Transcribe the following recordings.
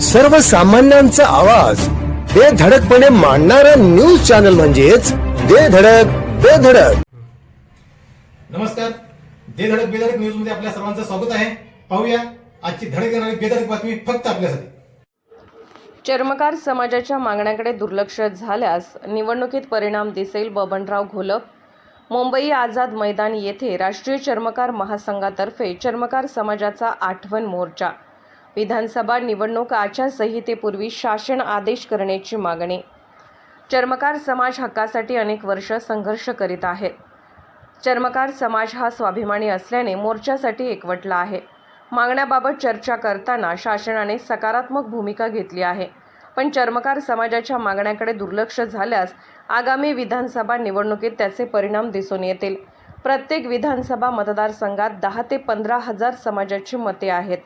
सर्वसामान्यांचा आवाज. बेधडकपणे मांडणारा न्यूज चॅनल म्हणजेच बेधडक बेधडक नमस्कार. दे धडक बेधडक न्यूजमध्ये आपल्या सर्वांचं स्वागत आहे. पाहूया आजची धडक येणारी बेधडक बातमी फक्त आपल्यासाठी. चर्मकार समाजाच्या मागण्याकडे दुर्लक्ष झाल्यास निवडणुकीत परिणाम दिसेल बबनराव घोलप. मुंबई आझाद मैदान येथे राष्ट्रीय चर्मकार महासंघातर्फे चर्मकार समाजाचा आठवण मोर्चा. विधानसभा निवडणूक आचारसंहितेपूर्वी शासन आदेश करण्याची मागणी. चर्मकार समाज हक्कासाठी अनेक वर्ष संघर्ष करीत आहेत चर्मकार समाज हा स्वाभिमानी असल्याने मोर्चासाठी एकवटला आहे. मागण्याबाबत चर्चा करताना शासनाने सकारात्मक भूमिका घेतली आहे. पण चर्मकार समाजाच्या मागण्याकडे दुर्लक्ष झाल्यास आगामी विधानसभा निवडणुकीत त्याचे परिणाम दिसून येतील. प्रत्येक विधानसभा मतदारसंघात दहा ते पंधरा हजार समाजाची मते आहेत.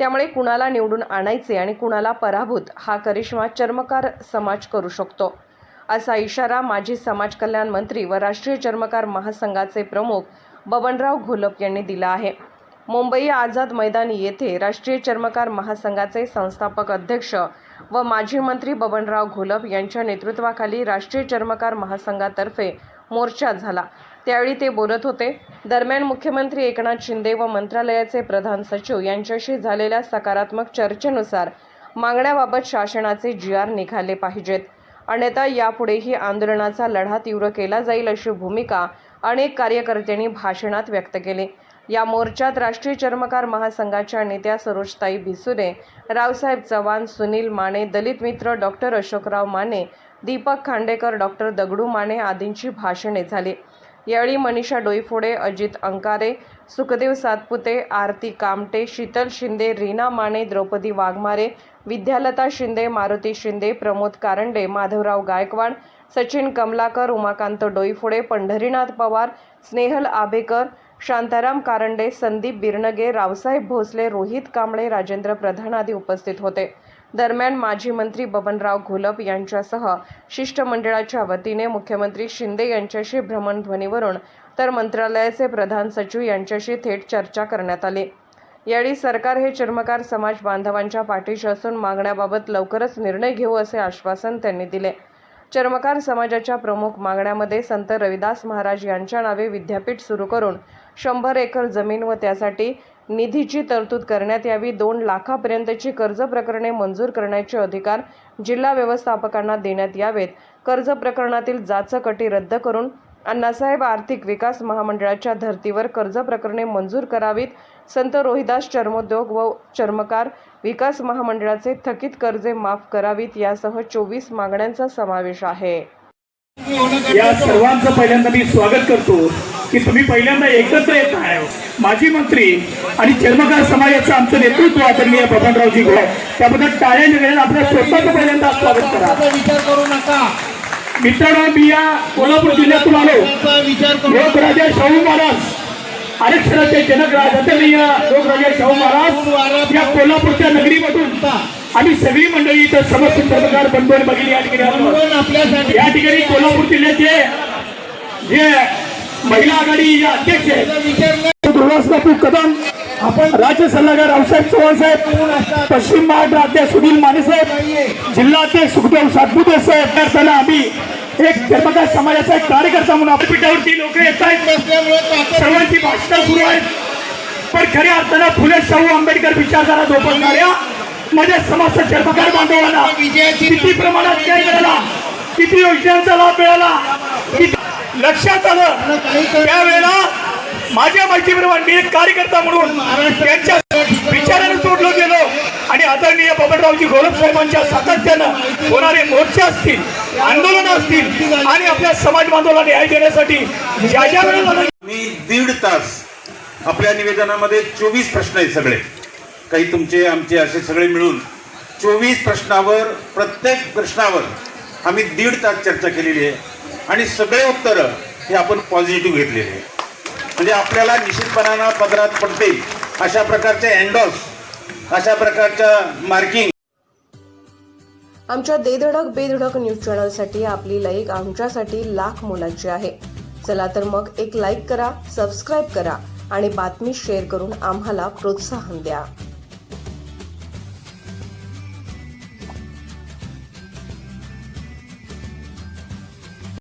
त्यामुळे कुणाला निवडून आणायचे आणि कुणाला पराभूत हा करिश्मा चर्मकार समाज करू शकतो. असा इशारा माजी समाज कल्याण मंत्री व राष्ट्रीय चर्मकार महासंघाचे प्रमुख बबनराव घोलप यांनी दिला आहे. मुंबई आझाद मैदानी येथे राष्ट्रीय चर्मकार महासंघाचे संस्थापक अध्यक्ष व माजी मंत्री बबनराव घोलप यांच्या नेतृत्वाखाली राष्ट्रीय चर्मकार महासंघातर्फे मोर्चा झाला. त्यावेळी ते बोलत होते. दरम्यान मुख्यमंत्री एकनाथ शिंदे व मंत्रालयाचे प्रधान सचिव यांच्याशी झालेल्या सकारात्मक चर्चेनुसार मागण्याबाबत शासनाचे जी आर निघाले पाहिजेत. अन्यथा यापुढेही आंदोलनाचा लढा तीव्र केला जाईल अशी भूमिका अनेक कार्यकर्त्यांनी भाषणात व्यक्त केली. या मोर्चात राष्ट्रीय चर्मकार महासंघाच्या नेत्या सरोजताई भिसुरे रावसाहेब चव्हाण सुनील माने दलित मित्र डॉक्टर अशोकराव माने दीपक खांडेकर डॉक्टर दगडू माने आदींची भाषणे झाली. यावेळी मनीषा डोईफोडे अजित अंकारे सुखदेव सातपुते आरती कामटे शीतल शिंदे रीना माने द्रौपदी वाघमारे विद्यालता शिंदे मारुती शिंदे प्रमोद कारंडे माधवराव गायकवाड सचिन कमलाकर उमाकांत डोईफोडे पंढरीनाथ पवार स्नेहल आभेकर शांताराम कारंडे संदीप बिरनगे रावसाहेब भोसले रोहित कांबळे राजेंद्र प्रधान आदी उपस्थित होते. दरम्यान माजी मंत्री बबनराव घोलप यांच्यासह शिष्टमंडळाच्या वतीने मुख्यमंत्री शिंदे यांच्याशी भ्रमणध्वनीवरून तर मंत्रालयाचे प्रधान सचिव यांच्याशी थेट चर्चा करण्यात आली. यावेळी सरकार हे चर्मकार समाज बांधवांच्या पाठीशी असून मागण्याबाबत लवकरच निर्णय घेऊ असे आश्वासन त्यांनी दिले. चर्मकार समाजाच्या प्रमुख मागण्यामध्ये संत रविदास महाराज यांच्या नावे विद्यापीठ सुरू करून शंभर एकर जमीन व त्यासाठी निधीची तरतूद करण्यात यावी. दोन लाखापर्यंतची कर्ज प्रकरणे मंजूर करण्याचे अधिकार जिल्हा व्यवस्थापकांना देण्यात यावेत. कर्ज प्रकरणातील जाचकटी रद्द करून अण्णासाहेब आर्थिक विकास महामंडळाच्या धर्तीवर कर्ज प्रकरणे मंजूर करावीत. संत रोहिदास चर्मोद्योग व चर्मकार विकास महामंडळाचे थकीत कर्जे माफ करावीत यासह चोवीस मागण्यांचा समावेश आहे. या सर्वांचं पहिल्यांदा मी स्वागत करतो. की तुम्ही पहिल्यांदा एकत्र येत आहे. माजी मंत्री आणि चर्मकार समाजाचं आमचं नेतृत्व आदरणीय बबनरावजी घोळ त्याबद्दल टाळ्या निघेल आपल्या स्वतःचं पहिल्यांदा स्वागत करा. विचार करू नका. मित्रांनो मी या कोल्हापूर जिल्ह्यातून आलो. विचार करू लोकराजा शाहू महाराज आरक्षणाचे जनक राज आदरणीय लोकराजा शाहू महाराज या कोल्हापूरच्या नगरीमधून आम्ही सगळी मंडळी इथं समस्त चर्मकार बंधून बघितली ठिकाणी या ठिकाणी कोल्हापूर जिल्ह्याचे जे महिला आघाडी या अध्यक्ष आहेत. कदम आपण राज्य सल्लागार रावसाहेब चव्हाण साहेब पश्चिम महाराष्ट्र अध्यक्ष सुनील माने साहेब जिल्हा अध्यक्ष सुखदेव सातपुते साहेब करताना आम्ही एक चर्मकार समाजाचा एक कार्यकर्ता म्हणून आपल्यापीठावरती लोक येत आहेत. सर्वांची भाषणं सुरू आहेत. पण खऱ्या अर्थानं फुले शाहू आंबेडकर विचारधारा जोपासणाऱ्या माझ्या समाजच्या धर्मकार बांधवांना किती प्रमाणात न्याय मिळाला? किती योजनांचा लाभ मिळाला? किती लक्षात आलं. त्यावेळेला माझ्या माहितीप्रमाणे मी एक कार्यकर्ता म्हणून. त्यांच्या विचाराने जोडलो गेलो. आणि आदरणीय बबनरावजी गोलप साहेबांच्या सातत्यानं होणारे मोर्चे असतील आंदोलन असतील आणि आपल्या समाज बांधवाला न्याय देण्यासाठी ज्या ज्या वेळेला मी दीड तास आपल्या निवेदनामध्ये चोवीस प्रश्न आहेत सगळे. काही तुमचे आमचे असे सगळे मिळून चोवीस प्रश्नावर प्रत्येक प्रश्नावर आम्ही दीड तास चर्चा केलेली आहे. आणि सगळे उत्तरं हे आपण पॉझिटिव्ह घेतलेले म्हणजे आपल्याला निश्चितपणानं पदरात पडते. अशा प्रकारच्या अँडॉस अशा प्रकारच्या मार्किंग आमच्या देधडक बेधडक न्यूज चॅनलसाठी आपली लाईक आमच्यासाठी लाख मोलाची आहे. चला तर मग एक लाईक करा सबस्क्राईब करा आणि बातमी शेअर करून आम्हाला प्रोत्साहन द्या.